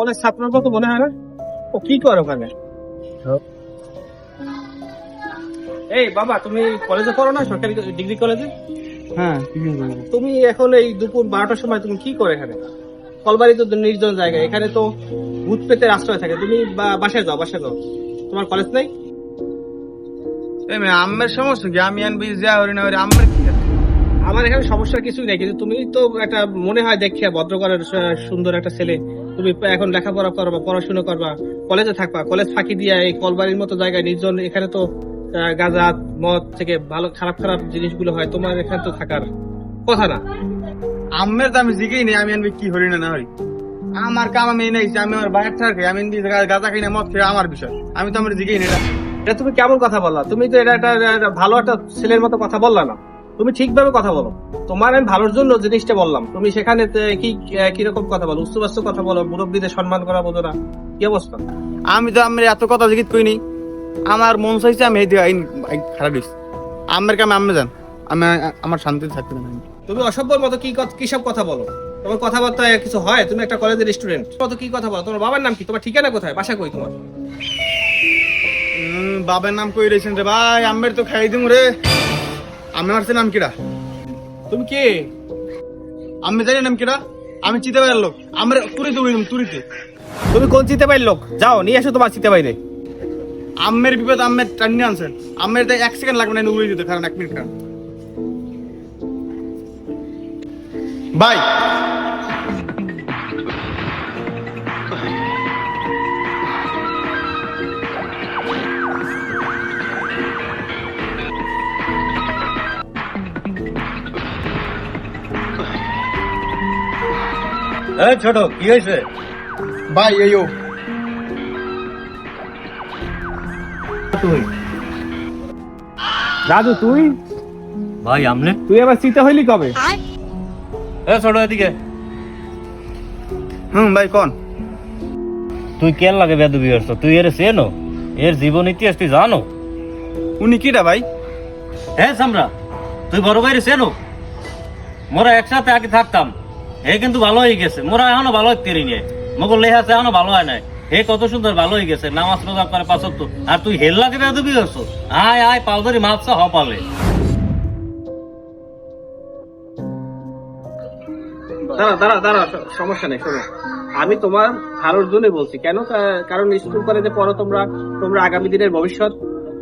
College ছাত্রের মতো মনে হয় না? ও কি করে ওখানে? এই বাবা তুমি কলেজে পড়ো না? সরকারি ডিগ্রি কলেজে? হ্যাঁ তুমি এখন এই দুপুর বারোটার সময় তুমি কি করে এখানে? কলবাড়ি তো নির্জন জায়গা এখানে তো ভূত পেতে আশ্রয় থাকে। তুমি বা- বাসায় যাও বাসায় যাও। তোমার কলেজ নেই? আমের সমস্যা কি আমি আনবি যা হরি না হরি আমের কি আছে? আমার এখানে সমস্যার কিছুই নেই কিন্তু তুমি তো একটা মনে হয় দেখে ভদ্র ঘরের সুন্দর একটা ছেলে। তুমি এখন লেখাপড়া করবা পড়াশোনা করবা কলেজে থাকবা কলেজ ফাঁকি দিয়া এই কলবাড়ির মতো জায়গায় নির্জন এখানে তো গাঁজা মদ থেকে ভালো খারাপ খারাপ জিনিসগুলো হয় তোমার এখানে তো থাকার কথা না। আমের তো আমি জিগেই নেই আমি আনবি কি হরি না না হরি। আমার কাম আমি নেই আমি আমার বাইরে থাকে আমি গাঁজা খাই না মদ খেয়ে আমার বিষয়। আমি তো আমার জিগেই নেই। এটা। তুমি কেমন কথা বললা? তুমি তো এটা একটা ভালো একটা ছেলের মতো কথা বললা না। তুমি ঠিকভাবে কথা বলো। তোমার আমি ভালোর জন্য জিনিসটা বললাম। তুমি সেখানে কি কীরকম কথা বলো? উচ্চবাস্য কথা বলো মুরব্বীদের সম্মান করা বোঝো না। কি অবস্থা? আমি তো আমার এত কথা জিগিত কই নি আমার মন চাইছে আমি এই খারাপ দিস আমের কামে আমি যান। আমি আমার শান্তি থাকতে না তুমি অসভ্যর মতো কি কথা- কি সব কথা বলো? তোমার কথাবার্তায় কিছু হয়? তুমি একটা কলেজের স্টুডেন্ট মতো কি কথা বলো? তোমার বাবার নাম কি? তোমার ঠিকানা কোথায়? বাসা কই তোমার? বাবার নাম কই রয়েছেন রে ভাই? আমের তো খাই দিম রে। আমি মারছে নাম কিরা? তুমি কে? আমি জানি নাম কিরা। আমি চিতে পারল লোক। আমার তুরিতে উড়ি তুরিতে। তুমি কোন চিতে পাই লোক? যাও নিয়ে এসো তোমার চিতে বাইরে আমের বিপদ আমের টান্নি আনছেন। আমের তাই এক সেকেন্ড লাগবে না উড়ে দিতে কারণ এক মিনিট কারণ। ভাই এই ছোট কি হয়েছে? ভাই এইও তুই। রাজু তুই? ভাই আমনে? তুই আবার চিতে হইলি কবে? এ ছোট এদিকে। হুম ভাই কোন? তুই কেন লাগে বেদবি করছ তুই এর চেনো? এর জীবন ইতিহাস তুই জানো? উনি কিটা ভাই? হ্যাঁ সামরা তুই বড় ভাইরে চেনো? মোরা একসাথে আগে থাকতাম। হে কিন্তু ভালো হয়ে গেছে। মোরা এখনও ভালো হইতে নিয়ে মগর লেহাছে এখনও ভালো হয় নাই। হে কত সুন্দর ভালো হয়ে গেছে। নামাজ রোজা করে পাঁচক তো আর তুই হেল্লা লাগে বেদবি করছ? আয় আয় ধরি মাছ হ, পালে। দাঁড়া দাঁড়া দাঁড়া সমস্যা নেই, শোনো। আমি তোমার ভালোর জন্য বলছি। কেন? কারণ স্কুল কলেজে পড়ো তোমরা। তোমরা আগামী দিনের ভবিষ্যৎ।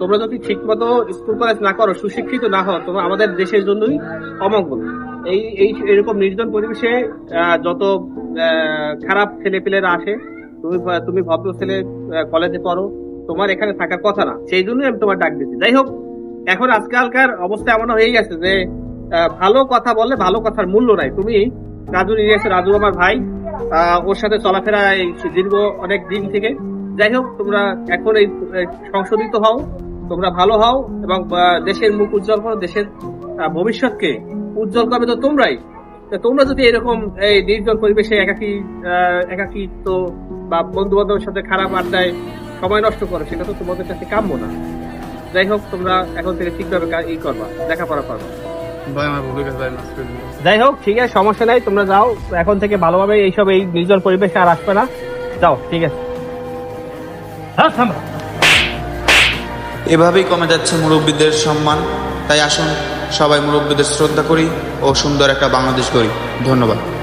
তোমরা যদি ঠিক মতো স্কুল কলেজ না করো, সুশিক্ষিত না হও, তোমরা আমাদের দেশের জন্যই অমঙ্গল। এই এই এরকম নির্জন পরিবেশে যত খারাপ ছেলে পেলেরা আসে, তুমি তুমি ভদ্র ছেলে কলেজে পড়ো, তোমার এখানে থাকার কথা না। সেই জন্যই আমি তোমার ডাক দিচ্ছি যাই হোক, এখন আজকালকার অবস্থা এমন হয়ে গেছে যে ভালো কথা বললে ভালো কথার মূল্য নাই। তুমি রাজু নিয়ে এসে, রাজু আমার ভাই। ওর সাথে চলাফেরা এই দীর্ঘ অনেক দিন থেকে। যাই হোক, তোমরা এখন এই সংশোধিত হও, তোমরা ভালো হও এবং দেশের মুখ উজ্জ্বল করো, দেশের ভবিষ্যৎকে উজ্জ্বল করবে তো তোমরাই। তা তোমরা যদি এরকম এই নির্জন পরিবেশে একাকি আহ, একাকিত্ব বা বন্ধু বান্ধবের সাথে খারাপ আড্ডায় সময় নষ্ট করো সেটা তো তোমাদের কাছে কাম্য না। যাই হোক তোমরা এখন থেকে ঠিকভাবে ই করবা লেখাপড়া করবা। যাই হোক ঠিক আছে সমস্যা নাই তোমরা যাও। এখন থেকে ভালোভাবে এইসব এই নির্জন পরিবেশে আর আসবে না। যাও ঠিক আছে। হ্যাঁ এভাবেই কমে যাচ্ছে মুরব্বীদের সম্মান। তাই আসুন সবাই মুরব্বীদের শ্রদ্ধা করি ও সুন্দর একটা বাংলাদেশ করি ধন্যবাদ।